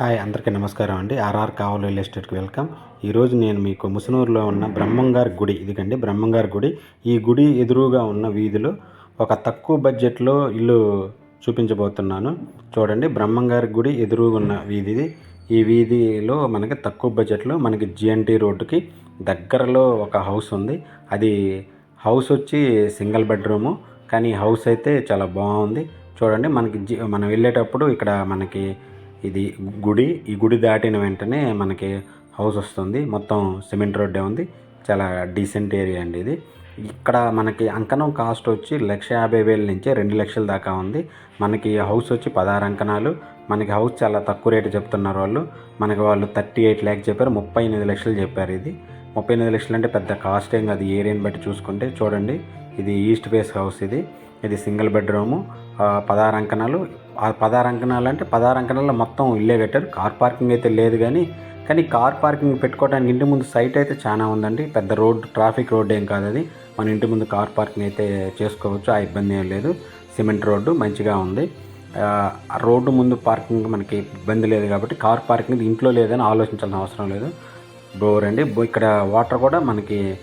Hi అందరికీ నమస్కారం అండి. ఆర్ఆర్ కావల్ రియల్ ఎస్టేట్కి వెల్కమ్. ఈరోజు నేను మీకు ముసునూరులో ఉన్న బ్రహ్మంగారి గుడి ఇదిగండి బ్రహ్మంగారి గుడి. ఈ గుడి ఎదురుగా ఉన్న వీధిలో ఒక తక్కువ బడ్జెట్లో ఇల్లు చూపించబోతున్నాను. చూడండి బ్రహ్మంగారి గుడి ఎదురుగా ఉన్న వీధి ఈ వీధిలో మనకి తక్కువ బడ్జెట్లో మనకి జిఎన్టీ రోడ్డుకి దగ్గరలో ఒక హౌస్ ఉంది. అది హౌస్ వచ్చి సింగిల్ బెడ్రూము కానీ హౌస్ అయితే చాలా బాగుంది. చూడండి మనకి జి మనం వెళ్ళేటప్పుడు ఇక్కడ మనకి ఇది గుడి. ఈ గుడి దాటిన వెంటనే మనకి హౌస్ వస్తుంది. మొత్తం సిమెంట్ రోడ్డే ఉంది. చాలా డీసెంట్ ఏరియా అండి ఇది. ఇక్కడ మనకి అంకణం కాస్ట్ వచ్చి లక్ష యాభై వేల నుంచి రెండు లక్షల దాకా ఉంది. మనకి హౌస్ వచ్చి పదహారు అంకణాలు. మనకి హౌస్ చాలా తక్కువ రేటు చెప్తున్నారు వాళ్ళు. మనకి వాళ్ళు థర్టీ ఎయిట్ ల్యాక్స్ చెప్పారు. ముప్పై ఎనిమిది లక్షలు చెప్పారు ఇది. ముప్పై ఎనిమిది లక్షలు అంటే పెద్ద కాస్ట్ ఏం కాదు. ఏరియాని బట్టి చూసుకుంటే చూడండి. ఇది ఈస్ట్ ఫేస్ హౌస్ ఇది. ఇది సింగిల్ బెడ్రూము. పదహారు అంకణాలు. పదహారు అంకణాలు అంటే పదహారు అంకణాల్లో మొత్తం ఇల్లే కట్టారు. కార్ పార్కింగ్ అయితే లేదు కానీ కానీ కార్ పార్కింగ్ పెట్టుకోవడానికి ఇంటి ముందు సైట్ అయితే చాలా ఉందండి. పెద్ద రోడ్ ట్రాఫిక్ రోడ్ ఏం కాదు అది. మన ఇంటి ముందు కార్ పార్కింగ్ అయితే చేసుకోవచ్చు ఆ ఇబ్బంది ఏం లేదు. సిమెంట్ రోడ్డు మంచిగా ఉంది. రోడ్డు ముందు పార్కింగ్ మనకి ఇబ్బంది లేదు కాబట్టి కార్ పార్కింగ్ ఇంట్లో లేదని ఆలోచించాల్సిన అవసరం లేదు. బోర్ అండి. బో- ఇక్కడ వాటర్ కూడా మనకి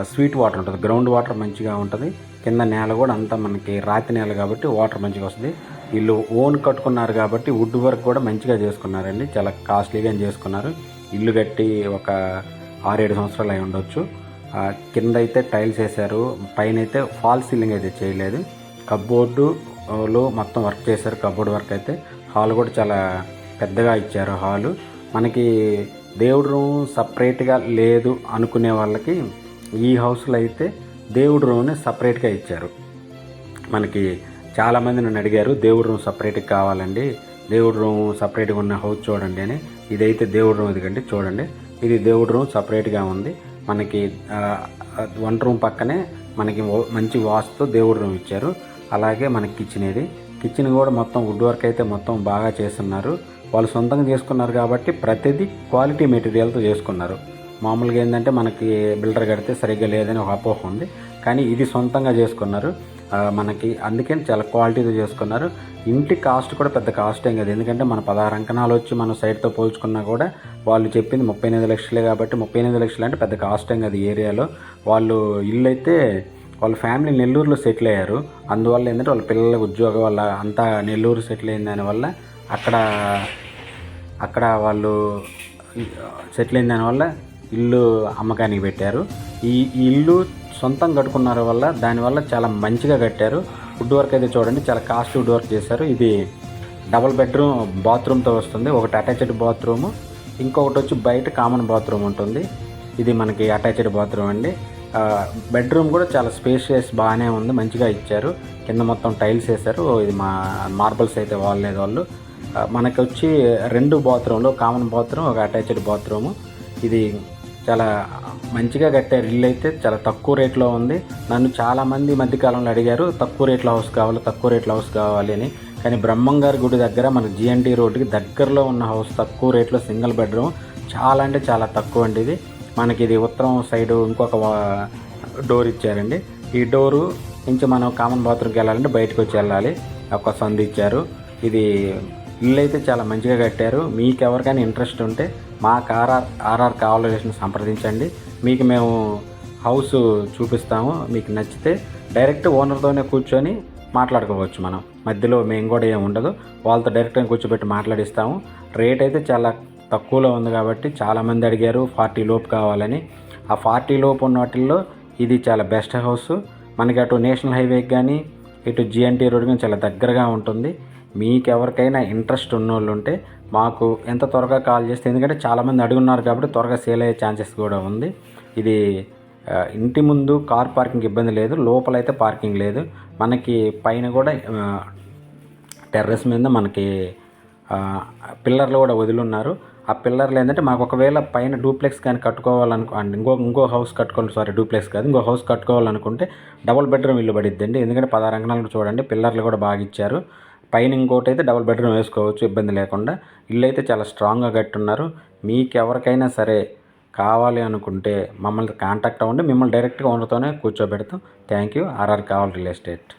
స్వీట్ వాటర్ ఉంటుంది. గ్రౌండ్ వాటర్ మంచిగా ఉంటుంది. కింద నేల కూడా అంతా మనకి రాతి నేల కాబట్టి వాటర్ మంచిగా వస్తుంది. వీళ్ళు ఓన్ కట్టుకున్నారు కాబట్టి వుడ్ వర్క్ కూడా మంచిగా చేసుకున్నారండి. చాలా కాస్ట్లీగా చేసుకున్నారు. ఇల్లు కట్టి ఒక ఆరేడు సంవత్సరాలు అయి ఉండొచ్చు. కింద అయితే టైల్స్ వేశారు. పైన అయితే ఫాల్ సీలింగ్ అయితే చేయలేదు. కబ్బోర్డులో మొత్తం వర్క్ చేశారు. కబ్బోర్డ్ వర్క్ అయితే హాల్ కూడా చాలా పెద్దగా ఇచ్చారు హాలు. మనకి దేవుడు రూమ్ సపరేట్గా లేదు అనుకునే వాళ్ళకి ఈ హౌస్లో అయితే దేవుడు రూమ్ని సపరేట్గా ఇచ్చారు. మనకి చాలామంది నన్ను అడిగారు దేవుడు రూమ్ సపరేట్గా కావాలండి దేవుడు రూమ్ సపరేట్గా ఉన్న హౌస్ చూడండి అని. ఇదైతే దేవుడు రూమ్ ఇదిగండి చూడండి. ఇది దేవుడు రూమ్ సపరేట్గా ఉంది. మనకి వన్ వంట రూమ్ పక్కనే మనకి మంచి వాస్తుతో దేవుడు రూమ్ ఇచ్చారు. అలాగే మనకి కిచెన్ ఇది. కిచెన్ కూడా మొత్తం వుడ్ వర్క్ అయితే మొత్తం బాగా చేస్తున్నారు. వాళ్ళు సొంతంగా చేసుకున్నారు కాబట్టి ప్రతిదీ క్వాలిటీ మెటీరియల్తో చేసుకున్నారు. మామూలుగా ఏంటంటే మనకి బిల్డర్ కడితే సరిగ్గా లేదని ఒక అపోహ ఉంది. కానీ ఇది సొంతంగా చేసుకున్నారు. మనకి అందుకని చాలా క్వాలిటీతో చేసుకున్నారు. ఇంటి కాస్ట్ కూడా పెద్ద కాస్ట్ ఏం కాదు. ఎందుకంటే మన పదహారు అంకణాలు వచ్చి మన సైడ్తో పోల్చుకున్నా కూడా వాళ్ళు చెప్పింది ముప్పై ఎనిమిది లక్షలే కాబట్టి ముప్పై ఎనిమిది లక్షలు అంటే పెద్ద కాస్ట్ ఏం కాదు ఏరియాలో. వాళ్ళు ఇల్లు అయితే వాళ్ళ ఫ్యామిలీ నెల్లూరులో సెటిల్ అయ్యారు. అందువల్ల ఏంటంటే వాళ్ళ పిల్లల ఉద్యోగం వల్ల అంతా నెల్లూరు సెటిల్ అయిన దానివల్ల అక్కడ అక్కడ వాళ్ళు సెటిల్ అయిన దానివల్ల ఇల్లు అమ్మకానికి పెట్టారు. ఈ ఇల్లు సొంతం కట్టుకున్నారు వల్ల దానివల్ల చాలా మంచిగా కట్టారు. వుడ్ వర్క్ అయితే చూడండి చాలా కాస్ట్ వుడ్ వర్క్ చేశారు. ఇది డబుల్ బెడ్రూమ్ బాత్రూమ్తో వస్తుంది. ఒకటి అటాచ్డ్ బాత్రూము ఇంకొకటి వచ్చి బయట కామన్ బాత్రూమ్ ఉంటుంది. ఇది మనకి అటాచ్డ్ బాత్రూమ్ అండి. బెడ్రూమ్ కూడా చాలా స్పేషియస్ బాగానే ఉంది మంచిగా ఇచ్చారు. కింద మొత్తం టైల్స్ వేశారు. ఇది మా మార్బల్స్ అయితే వాడలేదు వాళ్ళు. మనకి వచ్చి రెండు బాత్రూమ్లు కామన్ బాత్రూమ్ ఒక అటాచ్డ్ బాత్రూము. ఇది చాలా మంచిగా కట్టారు ఇల్లు అయితే చాలా తక్కువ రేట్లో ఉంది. నన్ను చాలామంది ఈ మధ్యకాలంలో అడిగారు తక్కువ రేట్లో హౌస్ కావాలి తక్కువ రేట్లో హౌస్ కావాలి అని. కానీ బ్రహ్మంగారి గుడి దగ్గర మన జిఎన్టీ రోడ్డుకి దగ్గరలో ఉన్న హౌస్ తక్కువ రేట్లో సింగిల్ బెడ్రూమ్. చాలా అంటే చాలా తక్కువ అండి ఇది. మనకి ఇది ఉత్తరం సైడు ఇంకొక వా- డోర్ ఇచ్చారండి. ఈ డోరు నుంచి మనం కామన్ బాత్రూమ్కి వెళ్ళాలంటే బయటకు వచ్చి వెళ్ళాలి. ఒక సందు ఇచ్చారు. ఇది ఇల్లు అయితే చాలా మంచిగా కట్టారు. మీకు ఎవరికైనా ఇంట్రెస్ట్ ఉంటే మాకు ఆర్ఆర్ ఆర్ఆర్ కావాలేషన్ సంప్రదించండి. మీకు మేము హౌస్ చూపిస్తాము. మీకు నచ్చితే డైరెక్ట్ ఓనర్తోనే కూర్చొని మాట్లాడుకోవచ్చు మనం. మధ్యలో మేము కూడా ఏమి ఉండదు. వాళ్ళతో డైరెక్ట్గా కూర్చోబెట్టి మాట్లాడిస్తాము. రేట్ అయితే చాలా తక్కువలో ఉంది కాబట్టి చాలామంది అడిగారు ఫార్టీ లోపు కావాలని. ఆ ఫార్టీ లోపు ఉన్న వాటిల్లో ఇది చాలా బెస్ట్ హౌస్. మనకి అటు నేషనల్ హైవేకి కానీ ఇటు జిఎన్టీ రోడ్ కానీ చాలా దగ్గరగా ఉంటుంది. మీకు ఎవరికైనా ఇంట్రెస్ట్ ఉన్నోళ్ళు ఉంటే మాకు ఎంత త్వరగా కాల్ చేస్తే ఎందుకంటే చాలామంది అడుగున్నారు కాబట్టి త్వరగా సేల్ అయ్యే ఛాన్సెస్ కూడా ఉంది. ఇది ఇంటి ముందు కార్ పార్కింగ్ ఇబ్బంది లేదు లోపలైతే పార్కింగ్ లేదు. మనకి పైన కూడా టెర్రస్ మీద మనకి పిల్లర్లు కూడా వదిలిన్నారు. ఆ పిల్లర్లు ఏంటంటే మాకు ఒకవేళ పైన డూప్లెక్స్ కానీ కట్టుకోవాలనుకో ఇంకో ఇంకో హౌస్ కట్టుకోవాలి సారీ డూప్లెక్స్ కాదు ఇంకో హౌస్ కట్టుకోవాలనుకుంటే డబుల్ బెడ్రూమ్ ఇల్లు పడిద్దండి. ఎందుకంటే పదహారు అంకణాలు చూడండి పిల్లర్లు కూడా బాగా ఇచ్చారు. పైన ఇంకోటి అయితే డబుల్ బెడ్రూమ్ వేసుకోవచ్చు ఇబ్బంది లేకుండా. ఇల్లు అయితే చాలా స్ట్రాంగ్గా కట్టున్నారు. మీకు ఎవరికైనా సరే కావాలి అనుకుంటే మమ్మల్ని కాంటాక్ట్ అవ్వండి. మిమ్మల్ని డైరెక్ట్గా ఓనర్తోనే కూర్చోబెడతాం. థ్యాంక్ యూ ఆర్ఆర్ కావాలి రియల్ ఎస్టేట్